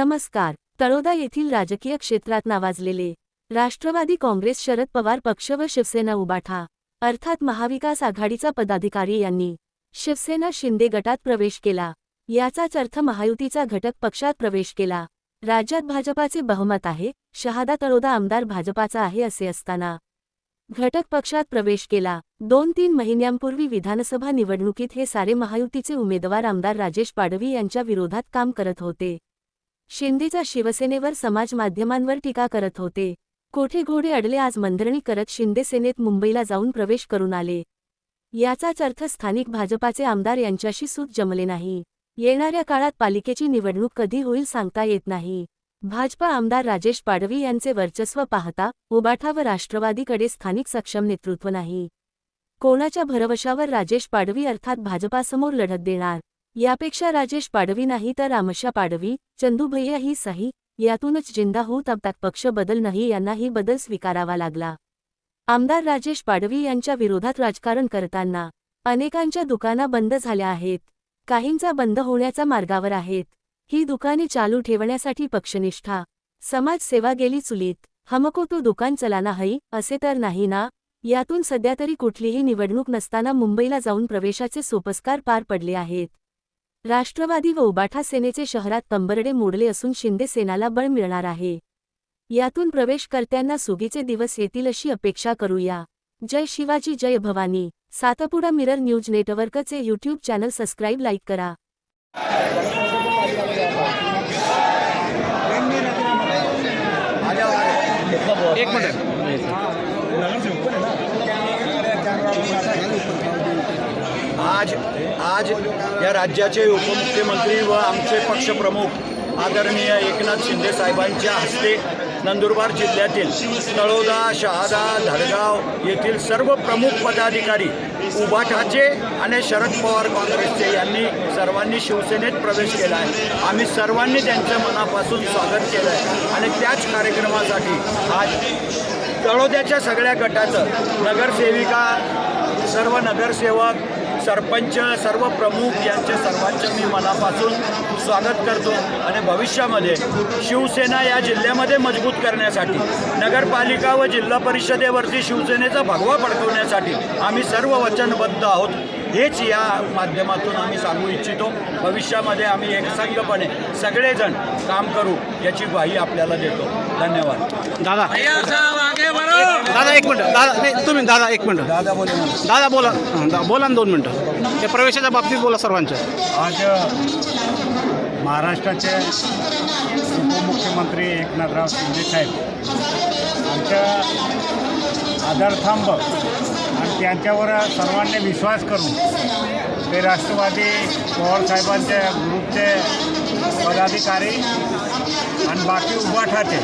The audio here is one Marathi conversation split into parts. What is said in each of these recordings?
नमस्कार. तळोदा येथील राजकीय क्षेत्रात नावाजलेले राष्ट्रवादी काँग्रेस शरद पवार पक्ष व शिवसेना उबाठा अर्थात महाविकास आघाडीचा पदाधिकारी यांनी शिवसेना शिंदे गटात प्रवेश केला. याचाच अर्थ महायुतीचा घटक पक्षात प्रवेश केला. राज्यात भाजपाचे बहुमत आहे शहादा तळोदा आमदार भाजपाचा आहे असे असताना घटक पक्षात प्रवेश केला. दोन तीन महिन्यांपूर्वी विधानसभा निवडणुकीत हे सारे महायुतीचे उमेदवार आमदार राजेश पाडवी यांच्या विरोधात काम करत होते. शिंदेचा शिवसेनेवर समाज माध्यमांवर टीका करत होते. कोठे घोडे अडले आज मंदरणी करत शिंदे सेनेत मुंबईला जाऊन प्रवेश करून आले. याचाच अर्थ स्थानिक भाजपाचे आमदार यांच्याशी सूत जमले नाही. येणाऱ्या काळात पालिकेची निवडणूक कधी होईल सांगता येत नाही. भाजपा आमदार राजेश पाडवी यांचे वर्चस्व पाहता उबाठा व राष्ट्रवादीकडे स्थानिक सक्षम नेतृत्व नाही. कोणाच्या भरवशावर राजेश पाडवी अर्थात भाजपासमोर लढत देणार? यापेक्षा राजेश पाडवी नाही तर रामशा पाडवी चंदूभैया ही सही यातूनच जिंदा होत अब पक्ष बदल नाही यांनाही बदल स्वीकारावा लागला. आमदार राजेश पाडवी यांच्या विरोधात राजकारण करताना अनेकांच्या दुकाना बंद झाल्या आहेत. काहींचा बंद होण्याचा मार्गावर आहेत. ही दुकाने चालू ठेवण्यासाठी पक्षनिष्ठा समाजसेवा गेली चुलीत हमको तो दुकान चलाना हई असे तर नाही ना? यातून सध्या तरी कुठलीही निवडणूक नसताना मुंबईला जाऊन प्रवेशाचे सोपस्कार पार पडले आहेत. राष्ट्रवादी व उबाठा सेनेचे शहरात कंबरडे मोडले असून शिंदे सेनाला बळ मिळणार आहे. यातून प्रवेशकर्त्यांना सुगीचे दिवस येतील अशी अपेक्षा करूया. जय शिवाजी जय भवानी. सातपुडा मिरर न्यूज नेटवर्कचे यूट्यूब चॅनल सबस्क्राईब लाईक करा. एक मिनिट. आज आज या राज्याचे उपमुख्यमंत्री व आमचे पक्षप्रमुख आदरणीय एकनाथ शिंदे साहेबांच्या हस्ते नंदुरबार जिल्ह्यातील तळोदा शहादा धडगाव येथील सर्व प्रमुख पदाधिकारी उबाठाचे आणि शरद पवार काँग्रेसचे यांनी सर्वांनी शिवसेनेत प्रवेश केला आहे. आम्ही सर्वांनी त्यांच्या मनापासून स्वागत केलं आहे. आणि त्याच कार्यक्रमासाठी आज तळोद्याच्या सगळ्या गटाचं नगरसेविका सर्व नगरसेवक सरपंच सर्व प्रमुख यांचे सर्वांचे मी मनापासून स्वागत करतो आणि भविष्यामध्ये शिवसेना या जिल्ह्यामध्ये मजबूत करण्यासाठी नगरपालिका व जिल्हा परिषदेवरती शिवसेनेचा भगवा फडकवण्यासाठी आम्ही सर्व वचनबद्ध आहोत. हेच या माध्यमातून आम्ही सांगू इच्छितो. भविष्यामध्ये आम्ही एकसंघपणे सगळेजण काम करू याची ग्वाही आपल्याला देतो. धन्यवाद. दादा. दादा एक मिनिट. दादा नाही तुम्ही दादा एक मिनिट. दादा बोले. दादा बोला. हं, दा- बोला ना दोन मिनिटं. ते प्रवेशाच्या बाबतीत बोला सर्वांच्या. आज महाराष्ट्राचे उपमुख्यमंत्री एकनाथराव शिंदे साहेब आमच्या आधारथांब आणि त्यांच्यावर सर्वांनी विश्वास करून ते राष्ट्रवादी पवार साहेबांच्या ग्रुपचे पदाधिकारी आणि बाकी उभाठाचे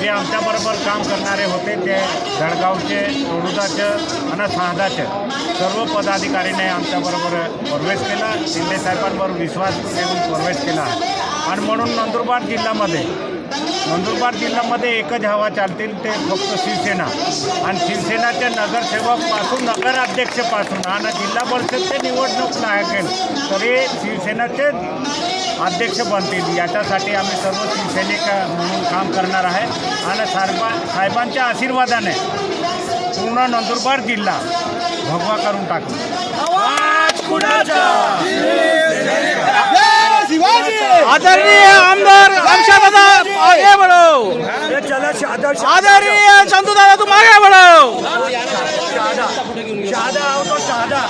जे आमच्याबरोबर काम करणारे होते ते धडगावचे तोडुदाचे आणि शहादाचे सर्व पदाधिकारीने आमच्याबरोबर प्रवेश केला. शिंदे साहेबांवर विश्वास ठेवून प्रवेश केला. आणि म्हणून नंदुरबार जिल्ह्यामध्ये नंदुरबार जिल्ह्यामध्ये एकच हवा चालतील ते फक्त शिवसेना. आणि शिवसेनाचे नगरसेवकपासून नगराध्यक्षपासून आणि जिल्हा परिषदचे निवडणूक लागेल तरी शिवसेनाचे अध्यक्ष बनतील. याच्यासाठी आम्ही सर्व शिवसैनिक म्हणून काम करणार आहे. आणि साहेबा साहेबांच्या आशीर्वादाने पूर्ण नंदुरबार जिल्हा भगवा करून टाकू. आदरणीय आमदार आगे बढो आदरणीय चंदू दादा तुम आगे बढो शहादा शहादा आओ तो शहादा